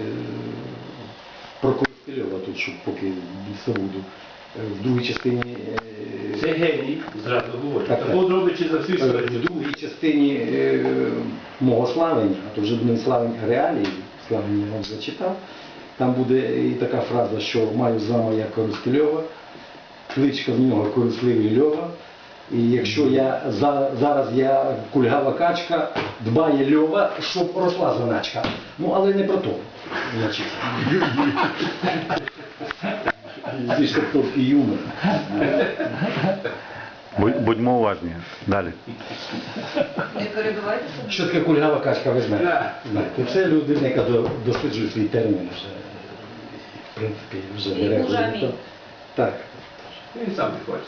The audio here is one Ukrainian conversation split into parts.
е, про Коростельова тут, щоб поки лісоводу. Е, В другій частині е, Це геній, зразу говорю. Так, так. Такого робить за всю Е. В другій частині е, мого славення, а то вже не славень реалії, славення я вам зачитав, там буде і така фраза, що маю зама як Коростельова, кличка в нього Коростливий Льова. І якщо я за, зараз я кульгава качка, дбає Льова, щоб росла заначка. Ну, але не про то. Значить. Зі штовховки юмор. Будь- Будьмо уважні. Далі. Не перебивайте себе. Що таке кульгава качка ви знаєте? Знаєте, Це людина, яка до- досліджує свій термін вже, в принципі, вже І бере уже результат. амінь. Так. Він сам не.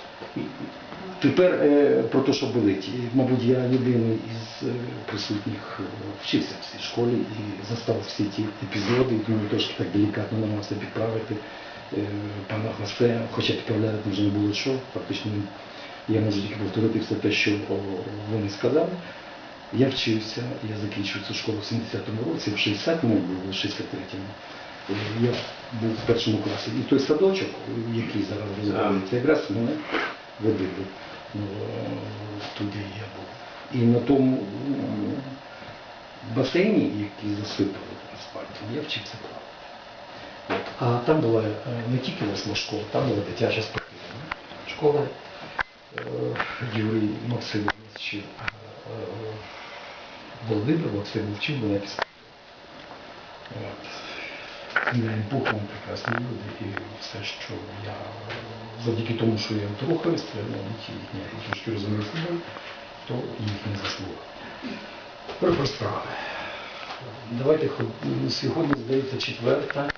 Тепер е, про те, що болить. Мабуть, я єдиний із е, присутніх е, вчився в цій школі і застав всі ті епізоди, і тому трошки так делікатно намагався підправити е, пана Хосе, хоча підправляти вже не було що. Фактично я можу тільки повторити все те, що вони сказали. Я вчився, я закінчив цю школу в 70-му році, в 60-му, в 63-му. Я був в першому класі. І той садочок, який зараз розвивається, якраз мене водили. Ну, туди я був. І на тому басейні, який засипали асфальтом, я вчився плавати. А там була е, не тільки восьма школа, там була дитяча спортивна школа. Е, Юрій Максимович е, Володимир Максимов вчив мене писати. Богом прекрасні люди і все, що я завдяки тому, що я трухаюся, навіть їхня і трошки розумію футбол, то їхня заслуга. Тепер про справи. Давайте сьогодні, здається, четверта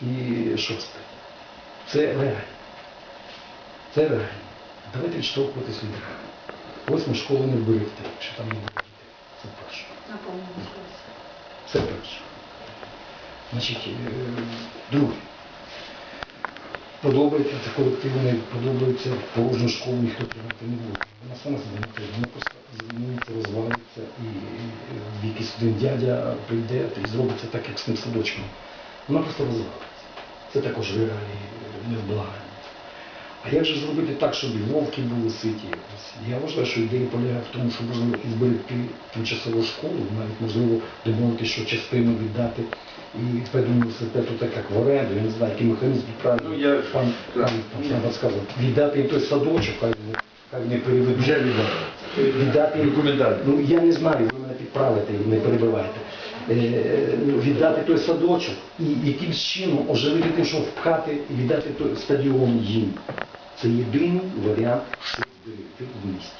і шоста. Це реально. Це реально. Давайте відштовхуватись від реально. Восьму школу не вберегти, якщо там не буде дітей. Це перше. Це перше. Значить, е, друге. Подобається це колективу, не подобається порожню школу, ніхто приймати не буде. Вона сама зміниться, вона просто зміниться, розвалиться, і в якийсь один дядя прийде і зробиться так, як з тим садочком. Вона просто розвалиться. Це також реалії е, невблагання. А як же зробити так, щоб і вовки були ситі? Я вважаю, що ідея полягає в тому, що можливо і зберегти тимчасову школу, навіть можливо домовити, що частину віддати і педуніверситету так як в оренду, я не знаю, який механізм правильно Ну, я- пан, пан, пан Шабат сказав, віддати їм той садочок, хай хай вони переведуть. Вже віддати. Віддати їм Документально. Ну я не знаю, ви мене підправите і не перебивайте. Е, віддати той садочок і якимсь чином оживити тим, що впхати і віддати той стадіон їм. Це єдиний варіант, що зберегти в місті.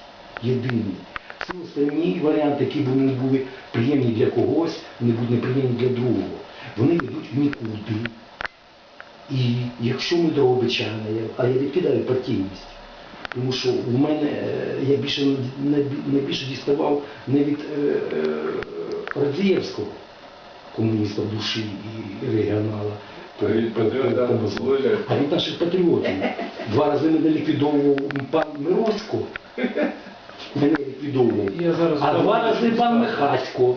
Єдиний. Всі останні варіанти, які б вони були приємні для когось, вони будуть неприємні для другого. Вони ведуть в нікуди. І якщо ми дорогобичани, я- а я відкидаю партійність, тому що в мене е, я більше найбільше діставав не від е, е, Радзієвського, комуніста в душі і регіонала, А від наших патріотів. Два рази мене ліквідовував пан Миросько. Мене. Я зараз А два рази пан Михасько.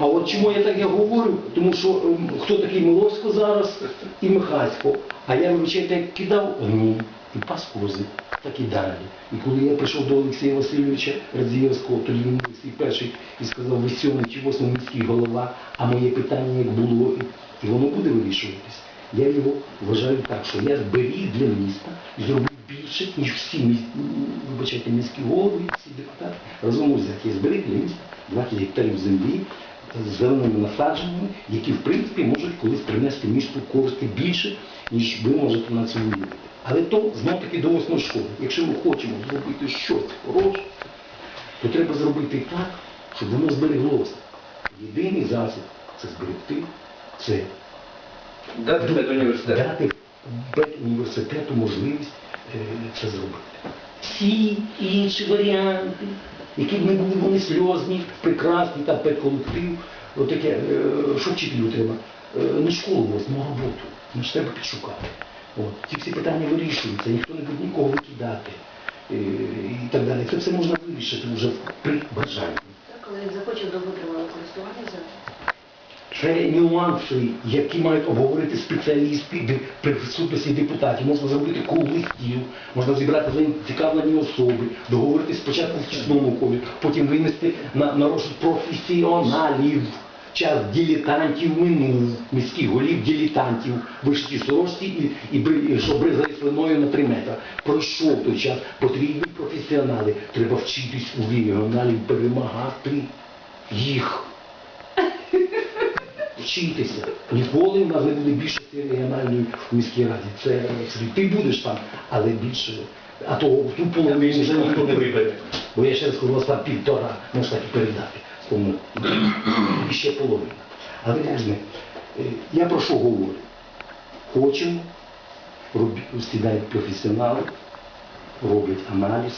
А от чому я так я говорю? Тому що ем, хто такий Милосько зараз і Михасько. А я вибачайте, як кидав гній і пас кози, так і далі. І коли я прийшов до Олексія Васильовича Радзієвського, тоді він Олексій перший і сказав, ви сьомий чи восьмий міський голова, а моє питання як було, і воно буде вирішуватись. Я його вважаю так, що я зберіг для міста і зробив більше, ніж всі міс... вибачайте, міські голови, всі депутати разом взяті. Для 20 гектарів землі з зеленими насадженнями, які в принципі можуть колись принести місту користі більше, ніж ви можете на це уявити. Але то знов таки до восьмої школи. Якщо ми хочемо зробити щось хороше, то треба зробити так, щоб воно збереглося. Єдиний засіб це зберегти це Дати педуніверситет. дати педуніверситету можливість це зробити. Всі інші варіанти, які б не були вони сльозні, прекрасні, там педколектив, отаке, е, що вчителю треба? Е, Не школу восьму, а роботу. Ж треба підшукати. От. Ці всі питання вирішуються, ніхто не буде нікого викидати е, і так далі. Це все можна вирішити вже при бажанні. Так, коли захоче довготривале користування за Це нюанси, які мають обговорити спеціалісти при присутності депутатів. Можна зробити круглий стіл, можна зібрати зацікавлені особи, договорити спочатку в тісному колі, потім винести на, на розсуд професіоналів. Час дилетантів минув, міських голів дилетантів, вишті сорочці і, і, і що бризає слиною на три метри. Пройшов той час, потрібні професіонали. Треба вчитись у регіоналів перемагати їх. Вчитися. Ніколи в нас не буде більше регіональної в міській раді. Це ти будеш там, але більше. А то в ту половину вже ніхто не вибере. Бо я ще раз кажу, у нас там півтора, можна так і передати. Тому і ще половина. Але різне. Я про що говорю? Хочемо, сідають професіонали, роблять аналіз.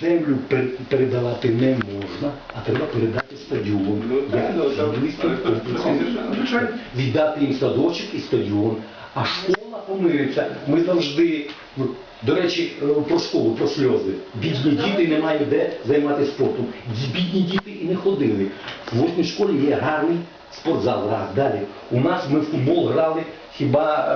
Землю пер- передавати не можна, а треба передати стадіон. Ну, Як. Віддати їм садочок і стадіон. А школа помириться. Ми завжди, ну, до речі, е, про школу, про сльози. Бідні діти не мають де займатися спортом. Бідні діти і не ходили. В восьмій школі є гарний спортзал. Раз. Далі. У нас ми в футбол грали хіба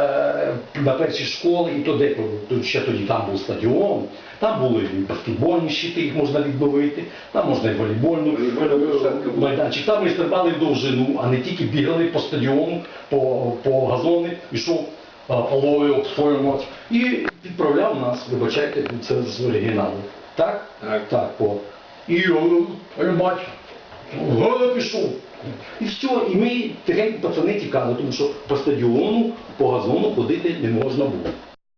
е, на першій школі, і то деколи, то ще тоді там був стадіон, там були і баскетбольні щити, їх можна відновити, там можна і волейбольну була. майданчик. Там ми стрибали в довжину, а не тільки бігали по стадіону, по, по газони, ішов Алою обстоював і відправляв нас, вибачайте, це з оригіналу. Так? Так. Так, о. І о, я бачу, года пішов. І все, і ми тихенько пацани тікали, тому що по стадіону, по газону ходити не можна було.